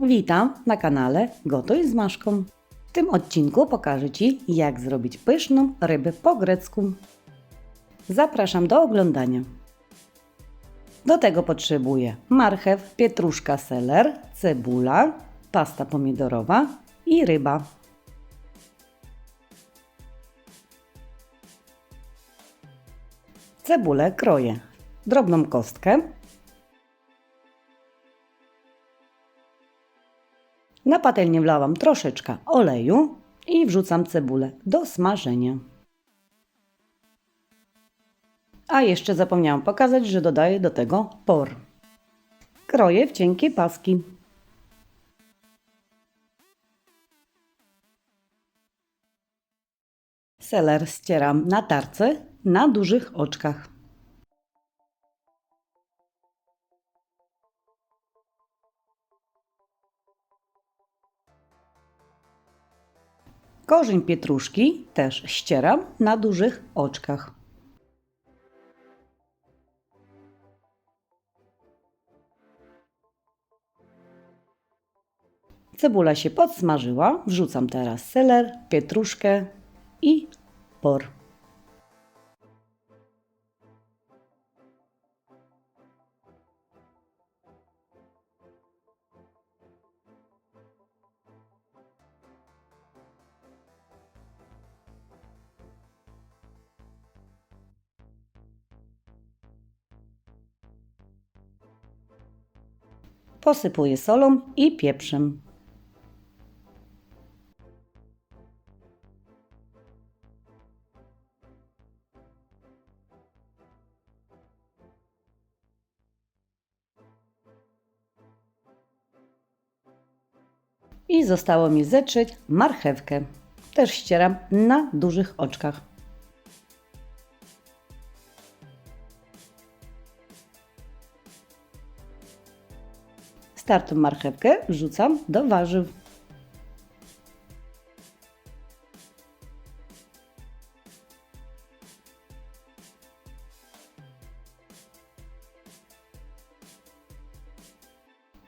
Witam na kanale Gotuj z Maszką. W tym odcinku pokażę Ci, jak zrobić pyszną rybę po grecku. Zapraszam do oglądania. Do tego potrzebuję marchew, pietruszka, seler, cebula, pasta pomidorowa i ryba. Cebulę kroję. Drobną kostkę. Na patelnię wlałam troszeczkę oleju i wrzucam cebulę do smażenia. A jeszcze zapomniałam pokazać, że dodaję do tego por. Kroję w cienkie paski. Seler ścieram na tarce na dużych oczkach. Korzeń pietruszki też ścieram na dużych oczkach. Cebula się podsmażyła, wrzucam teraz seler, pietruszkę i por. Posypuję solą i pieprzem. I zostało mi zetrzeć marchewkę. Też ścieram na dużych oczkach. Startą marchewkę wrzucam do warzyw.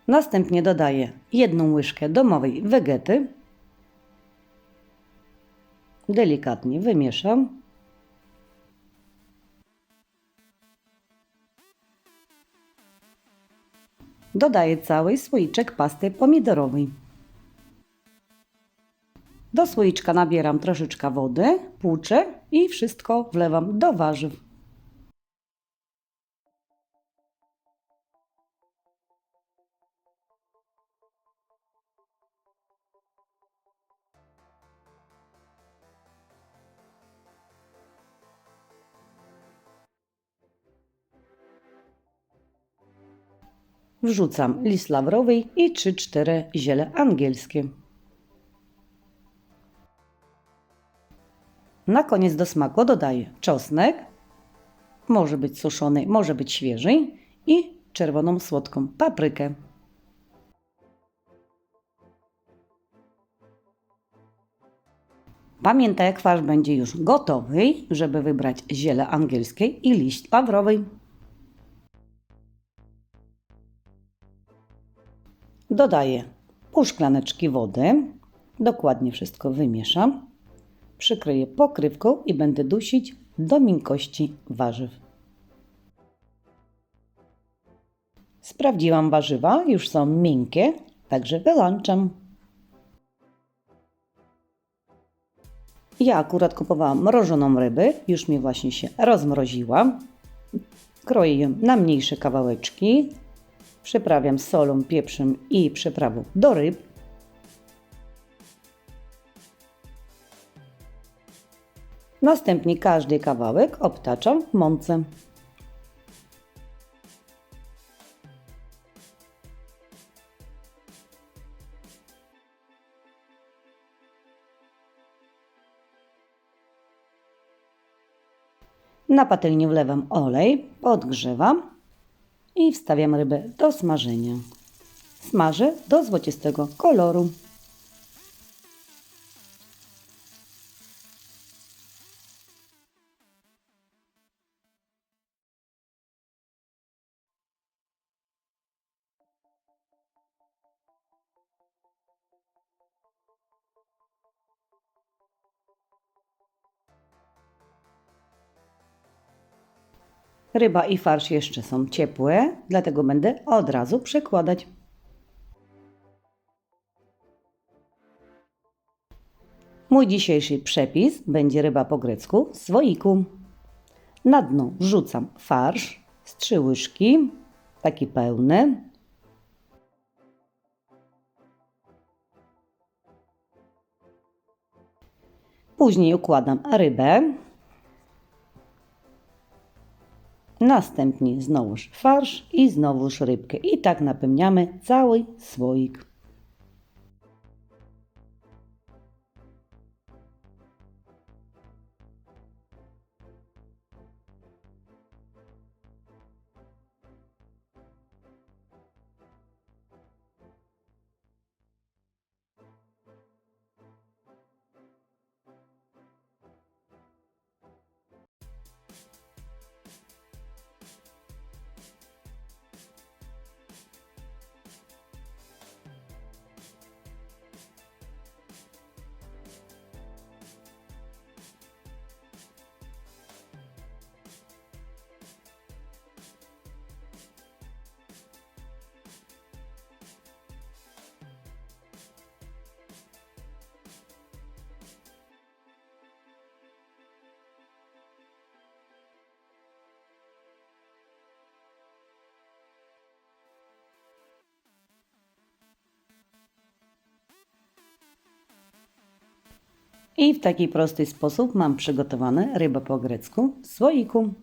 Następnie dodaję jedną łyżkę domowej wegety. Delikatnie wymieszam. Dodaję cały słoiczek pasty pomidorowej. Do słoiczka nabieram troszeczkę wody, płuczę i wszystko wlewam do warzyw. Wrzucam list lawrowy i 3-4 ziele angielskie. Na koniec do smaku dodaję czosnek, może być suszony, może być świeży i czerwoną słodką paprykę. Pamiętaj, jak farsz będzie już gotowy, żeby wybrać ziele angielskie i liść lawrowy. Dodaję pół szklaneczki wody. Dokładnie wszystko wymieszam. Przykryję pokrywką i będę dusić do miękkości warzyw. Sprawdziłam warzywa, już są miękkie, także wyłączam. Ja akurat kupowałam mrożoną rybę, już mi właśnie się rozmroziła. Kroję ją na mniejsze kawałeczki, Przyprawiam solą, pieprzem i przyprawą do ryb. Następnie każdy kawałek obtaczam w mące. Na patelnię wlewam olej, podgrzewam i wstawiam rybę do smażenia. Smażę do złocistego koloru. Ryba i farsz jeszcze są ciepłe, dlatego będę od razu przekładać. Mój dzisiejszy przepis będzie ryba po grecku w słoiku. Na dno wrzucam farsz z trzy łyżki, taki pełny. Później układam rybę. Następnie znowuż farsz i znowuż rybkę. I tak napełniamy cały słoik. I w taki prosty sposób mam przygotowane rybę po grecku w słoiku.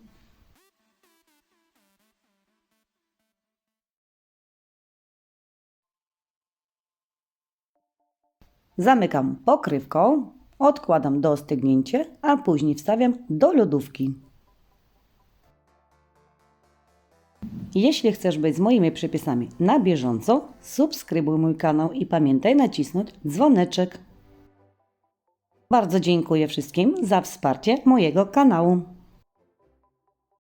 Zamykam pokrywką, odkładam do ostygnięcia, a później wstawiam do lodówki. Jeśli chcesz być z moimi przepisami na bieżąco, subskrybuj mój kanał i pamiętaj nacisnąć dzwoneczek. Bardzo dziękuję wszystkim za wsparcie mojego kanału.